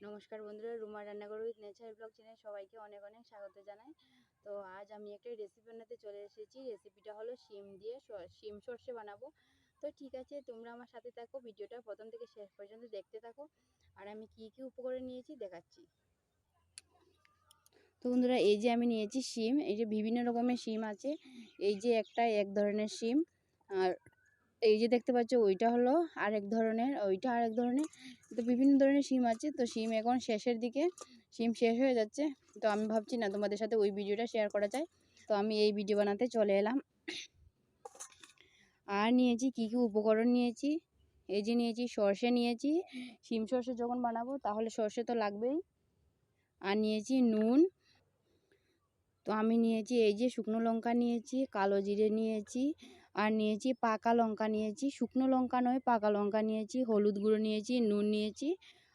নমস্কার বন্ধুরা রুমা রান্নাঘর উইথ নেচার ব্লগ চ্যানেল সবাইকে অনেক অনেক স্বাগত জানাই। তো আজ আমি একটা রেসিপি বানাতে চলে এসেছি। রেসিপিটা হলো শিম দিয়ে শিম সর্ষে বানাবো। তো ঠিক আছে, তোমরা আমার সাথে থাকো, ভিডিওটা প্রথম থেকে শেষ পর্যন্ত দেখতে থাকো। আর আমি কি কি উপকরণ নিয়েছি দেখাচ্ছি। তো বন্ধুরা, এই যে আমি নিয়েছি শিম, এই যে বিভিন্ন রকমের শিম আছে। এই যে একটা এক ধরনের শিম, আর এই যে দেখতে পাচ্ছ ওইটা হলো আরেক ধরনের, ওইটা আরেক ধরনের। তো বিভিন্ন ধরনের সিম আছে, তো সিম এখন শেষের দিকে, সিম শেষ হয়ে যাচ্ছে। তো আমি ভাবছি না তোমাদের সাথে ওই ভিডিওটা শেয়ার করা যায়। তো আমি এই ভিডিও বানাতে চলে এলাম। আর নিয়েছি কি কি উপকরণ নিয়েছি? এই যে নিয়েছি সর্ষে নিয়েছি। শিম সর্ষে যখন বানাবো, তাহলে সর্ষে তো লাগবেই। আর নিয়েছি নুন। তো আমি নিয়েছি এই যে শুকনো লঙ্কা নিয়েছি, কালো জিরে নিয়েছি আর নিয়েছি পাকা লঙ্কা নিয়েছি, শুকনো লঙ্কা নয়, পাকা লঙ্কা নিয়েছি, হলুদ গুঁড়ো নিয়েছি, নুন নিয়েছি,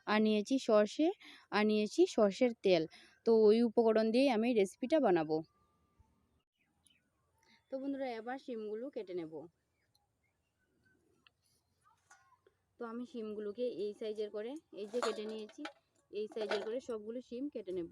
আর নিয়েছি সর্ষে, আর নিয়েছি সর্ষের তেল। তো ওই উপকরণ দিয়েই আমি রেসিপিটা বানাবো। তো বন্ধুরা, এবার শিমগুলো কেটে নেব। তো আমি শিমগুলোকে এই সাইজের করে, এই যে কেটে নিয়েছি, এই সাইজের করে সবগুলো শিম কেটে নেব।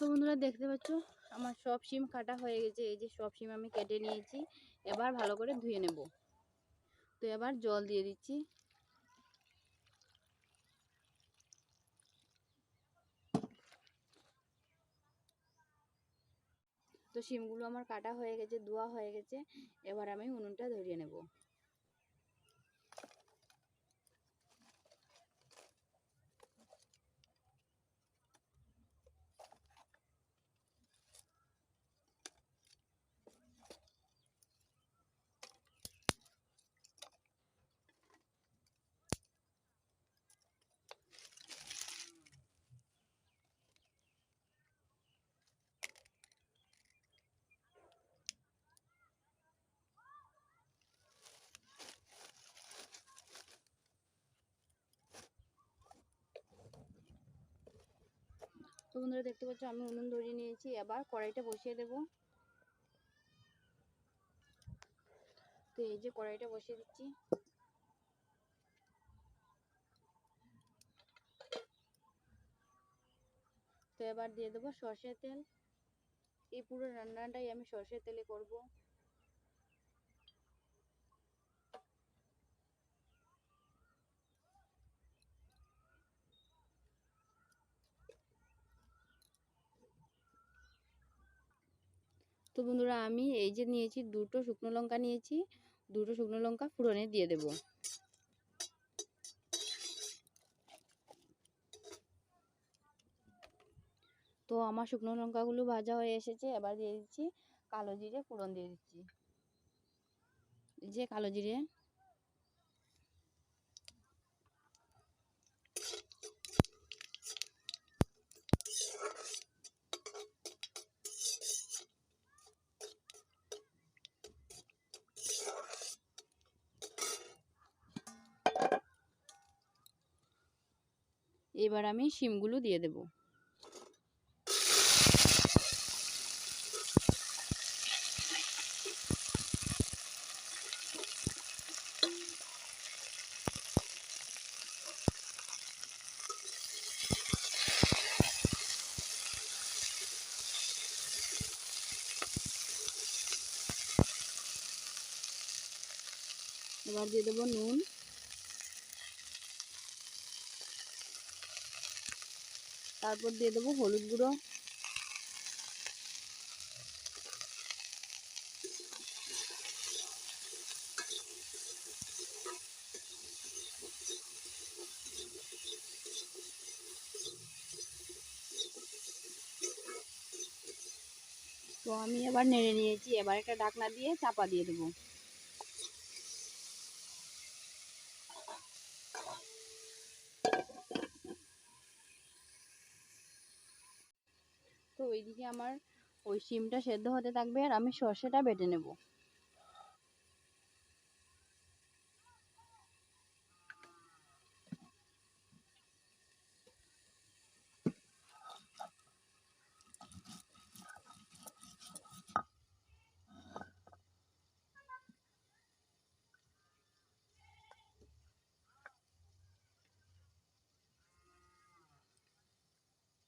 তো বন্ধুরা দেখতে পাচ্ছ, আমার সব সিম কাটা হয়ে গেছে, এই যে সব সিম আমি কেটে নিয়েছি, এবার ভালো করে ধুয়ে নেব। তো এবার জল দিয়ে দিচ্ছি। তো সিমগুলো আমার কাটা হয়ে গেছে, ধোয়া হয়ে গেছে, এবার আমি উনুনটা ধরিয়ে নেব। বন্ধুরা দেখতে পাচ্ছ, আমি উনুন ধরিয়ে নিয়েছি। এবার কড়াইটা বসিয়ে দেব। তো এই যে কড়াইটা বসিয়ে দিচ্ছি। তো এবার দিয়ে দেবো সর্ষের তেল। এই পুরো রান্নাটাই আমি সর্ষের তেলে করব। তো বন্ধুরা আমি এই যে নিয়েছি দুটো শুকনো লঙ্কা নিয়েছি, দুটো শুকনো লঙ্কা ফোড়নে দিয়ে দেব। তো আমার শুকনো লঙ্কাগুলো ভাজা হয়ে এসেছে, এবার দিয়ে দিচ্ছি কালো জিরে, ফোড়ন দিয়ে দিচ্ছি। যে কালো জিরে। এবার আমি শিমগুলো দিয়ে দেব। এবার দিয়ে দেবো নুন। তারপর দিয়ে দেবো হলুদ গুঁড়ো। তো আমি এবার নেড়ে নিয়েছি, এবার একটা ঢাকনা দিয়ে চাপা দিয়ে দেবো। তো ওইদিকে আমার ওই শিমটা সেদ্ধ হতে থাকবে আর আমি সর্ষেটা বেটে নেব।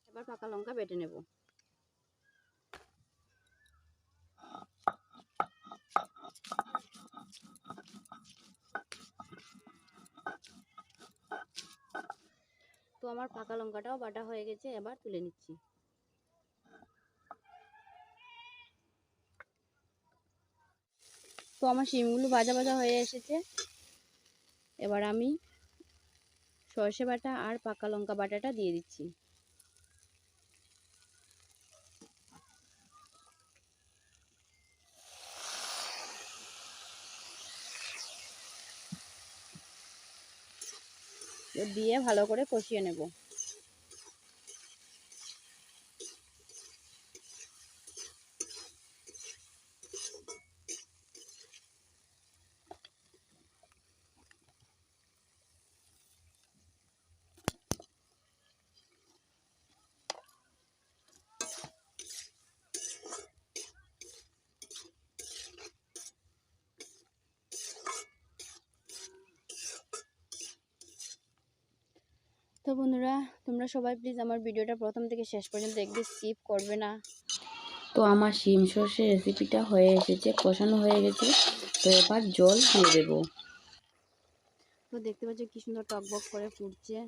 এবার পাকা লঙ্কা বেটে নেব। আমার পাকা লঙ্কাটাও বাটা হয়ে গেছে, এবার তুলে নিচ্ছি। তো আমার শিমগুলো ভাজা ভাজা হয়ে এসেছে। এবার আমি সর্ষে বাটা আর পাকা লঙ্কা বাটাটা দিয়ে দিচ্ছি। দিয়ে ভালো করে কষিয়ে নেব তো বন্ধুরা তোমরা সবাই প্লিজ আমার ভিডিওটা প্রথম থেকে শেষ পর্যন্ত দেখবে স্কিপ করবে না। তো আমার শিম সর্ষের রেসিপিটা হয়ে এসেছে কষানো হয়ে গেছে তো এবার জল দিয়ে দেবো। তো দেখতে পাচ্ছি কি সুন্দর টকবক করে ফুটছে।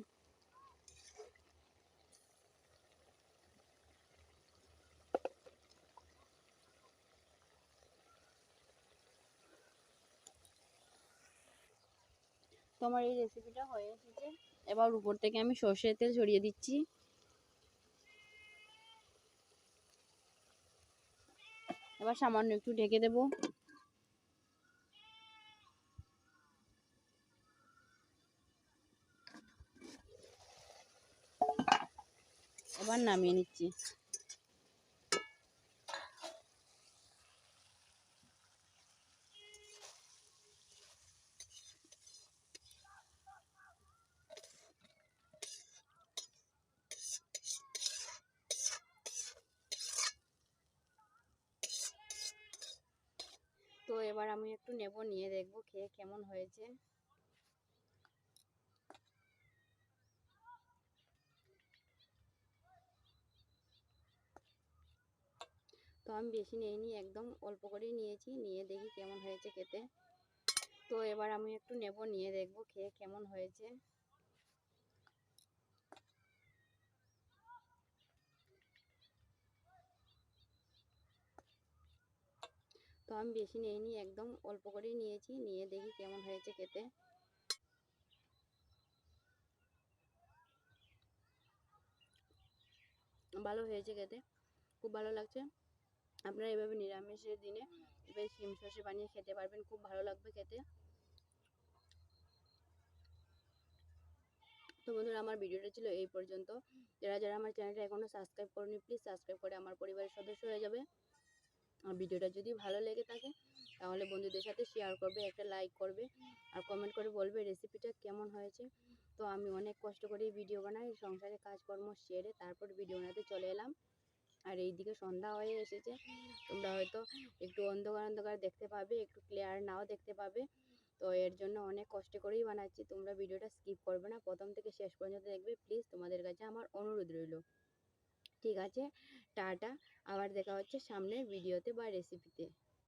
তো আমার এই রেসিপিটা হয়ে এসেছে। এবার উপর থেকে আমি সর্ষের তেল ছড়িয়ে দিচ্ছি। এবার সামান্য একটু ঢেকে দেব। এবার নামিয়ে নিচ্ছি তো এবার আমি একটু নেব, নিয়ে দেখব খেয়ে কেমন হয়েছে। তো আমি বেশি নিইনি, একদম অল্প করেই নিয়েছি, নিয়ে দেখি কেমন হয়েছে খেতে। তো এবার আমি একটু নেব, নিয়ে দেখব খেয়ে কেমন হয়েছে। আমি বেশি নিইনি, একদম অল্প করেই নিয়েছি। নিয়ে দেখি কেমন হয়েছে খেতে। ভালো হয়েছে খেতে। খুব ভালো লাগছে। আপনারা এভাবে নিরামিষের দিনে এভাবে শিম সর্ষে বানিয়ে খেতে পারবেন। খুব ভালো লাগবে খেতে। তো বন্ধুরা, আমার ভিডিওটা ছিল এই পর্যন্ত। যারা যারা আমার চ্যানেলটা এখনও সাবস্ক্রাইব করেনি প্লিজ সাবস্ক্রাইব করে আমার পরিবারের সদস্য হয়ে যাবে। ভিডিওটা যদি ভালো লেগে থাকে, তাহলে বন্ধুদের সাথে শেয়ার করবে, একটা লাইক করবে, আর কমেন্ট করে বলবে রেসিপিটা কেমন হয়েছে। তো আমি অনেক কষ্ট করেই ভিডিও বানাই, সংসারে কাজকর্ম সেরে তারপর ভিডিও বানাতে চলে এলাম। আর এইদিকে সন্ধ্যা হয়ে এসেছে, তোমরা হয়তো একটু অন্ধকার অন্ধকার দেখতে পাবে, একটু ক্লিয়ার নাও দেখতে পাবে। তো এর জন্য অনেক কষ্ট করেই বানাচ্ছি, তোমরা ভিডিওটা স্কিপ করবে না। প্রথম থেকে শেষ পর্যন্ত দেখবে প্লিজ তোমাদের কাছে আমার অনুরোধ রইল। ঠিক আছে টাটা। আবার দেখা হচ্ছে সামনের ভিডিওতে বা রেসিপিতে